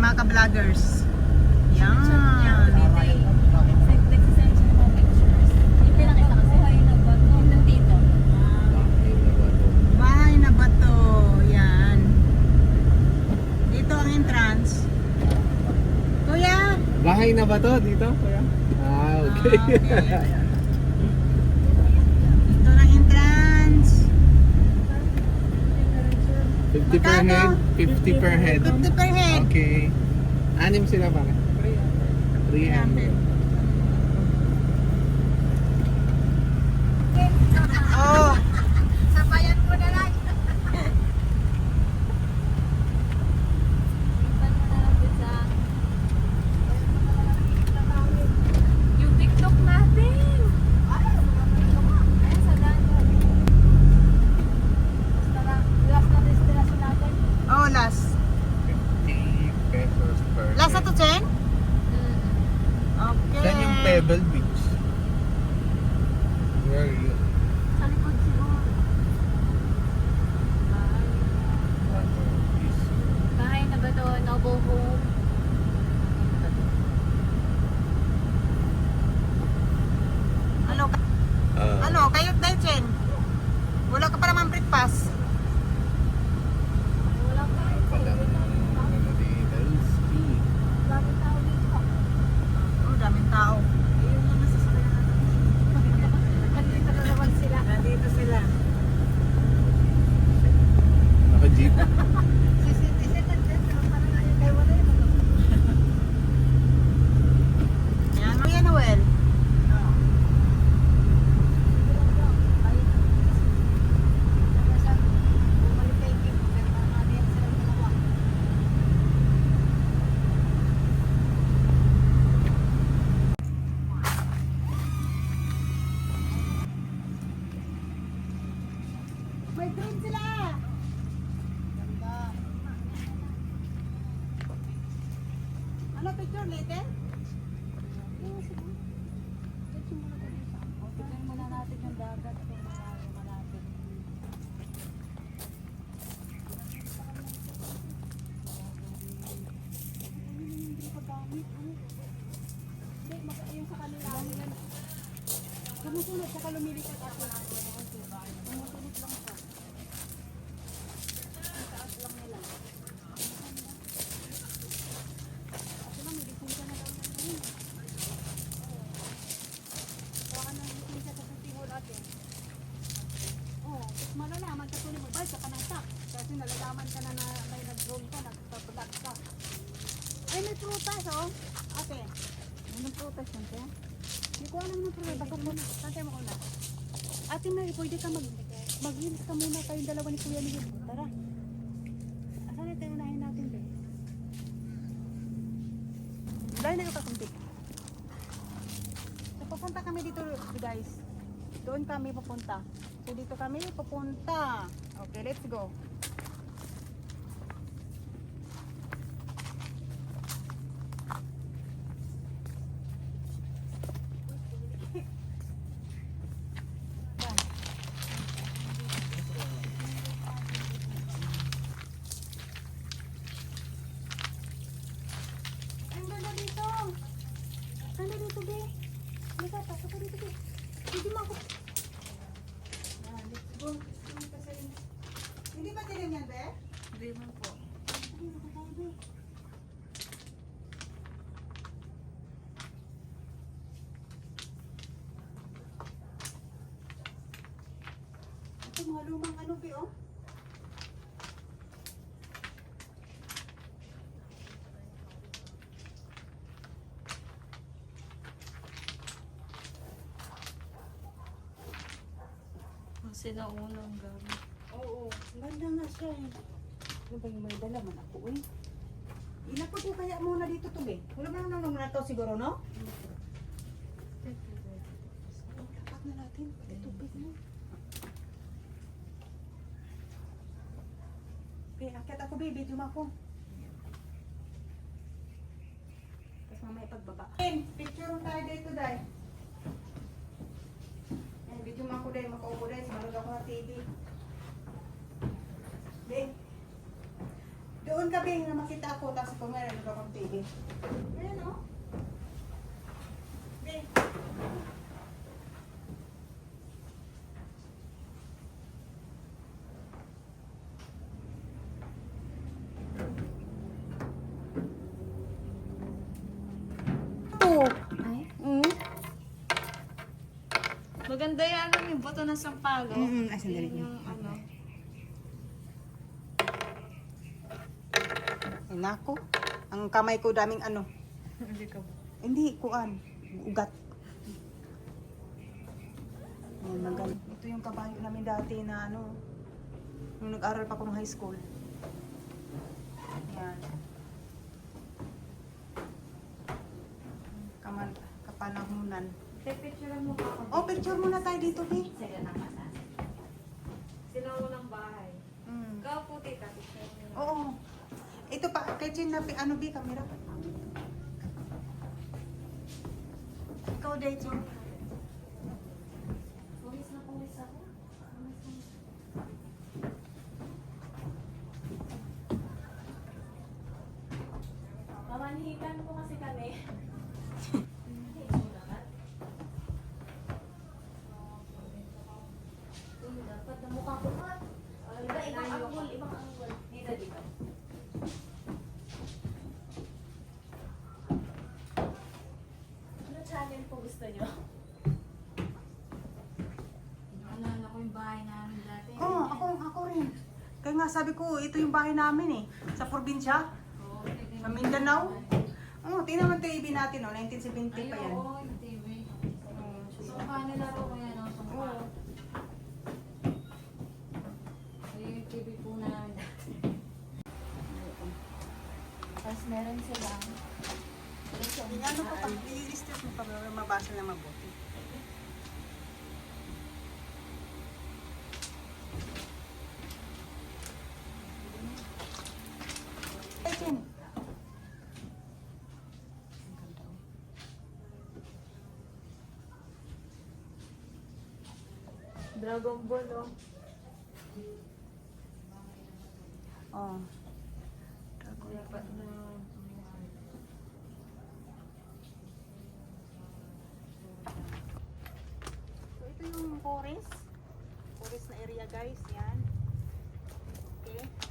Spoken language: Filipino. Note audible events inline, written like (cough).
mga ka-vloggers. Yan. Bahay na ba to? Yan. Dito ang entrance. Kuya! Bahay na ba to dito? Kuya? Ah, okay. Ah, okay. (laughs) Dito ang entrance. 50 per Magkano? head? 50 per head. 50 per head. Okay. Anim sila pare? 300. Oh, Sabayan mo na lang. Ipan mo na lang dun sa... Yung TikTok natin. Ayun, sa daan. Basta lang, last na destination natin. oh last. 50 pesos per Last na head. to, Chen? Mm. Okay. Saan yung Pebble Beach? Where are you? Sa likod siguro. Bahay na ba to? Noble home? Ano? Uh, Ano? Kayo tayo, Chen? Wala ka pa naman breakfast. Wala pa. Palang ano dito? Ski. Dami tao dito. Oh, daming tao. Ayun yung nasasakyan natin. Nandito na naman sila. Nandito sila. Naka-jeep. Yan. Kuya Noel. May drone sila! Ano picture later? Tignan muna natin yung dagat kung malayo malapit. Sumusunod sa kalumilikat ako. Sumusunod lang siya. Ang taas lang nila. Ako lang, may lisensya na daw na yun. Baka nang lisensya sa festival atin. Oo, malalaman ka tuloy mo, ba, ka ng tak. Kasi nalalaman ka na na may nag-drone ka, nagpa-vlog ka. Ay, may prutas, oh. Ate. May prutas yan, te? Hindi ko alam na prutas. Baka muna. Saan tayo mauna? Ate Mary, pwede ka mag... Mag-heels ka muna kayong dalawa ni Kuya Miguel. Tara. Asan na tayo unahin natin, be? Dahil na yung kakunti. So, kami dito, guys. Doon kami papunta. So, dito kami papunta. Okay, let's go. Ang ganda dito. Ganda dito, be. Halika, pasok ka dito, be. Hindi mo ako. Yan, let's go. Hindi ba dilim yan, be? Hindi mo po. Ito, mga lumang ano, be, oh. Sila unang gamit. Oo, ganda nga siya eh. Ano ba yung may dala man ako eh? Inakot ko kaya muna dito to be. Wala ba nang naman to siguro, no? Lapat na natin. Pati tubig mo. Be, akit ako. Video mo ako. Tapos mamaya pagbaba. Picture tayo dito, Day. Eh, video mo ako, Day. Makaupo, ako na TV. Be. Doon ka. Bing, na makita ako, tapos kung meron ka pang TV. Ayan o. Bing. Ito. Ay? Mm. Maganda yan ano, yung buto ng sampalo. Mm, ay, sandali. Yun yung ano. Ay, nako. Ang kamay ko daming ano. Hindi ka Hindi, kuan. Ugat. Ayan, magal. Ito yung kabayo namin dati na ano. Nung nag-aral pa akong high school. Ayan. Kaman, kapanahunan. Pipicturean mo ako? Oh, picture muna tayo dito, Bi. Sige na mata. Sila unang bahay. Mm. Ikaw puti ka, picture mo. Oo. Ito pa, kay na, ano, Bi, camera. Ikaw, Dejo. Pulis na pulis ako. Mamanhikan po kasi kami. Hindi, lahat. Uy, dapat namukha ko pa. Iba, ibang angle, ibang angle. Dito, dito. Ano channel po gusto nyo? Naalala ko yung bahay namin dati. Oo, oh, ako, ako rin. Kaya nga sabi ko, ito yung bahay namin eh. Sa probinsya. Oo, Sa Mindanao. Oo, oh, tingnan mo yung TV natin, oh, 1970 Ay, pa yan. oo, yung TV. So, kanila po ko yan, oh, sungka. Oo. Ayun yung TV po namin dati. Meron silang Ano pa pa, i-stress mo pa para mabasa na mabuti. Dragon Ball, oh. Oh. Dapat na... So, ito yung forest. Forest na area, guys. Yan. Okay.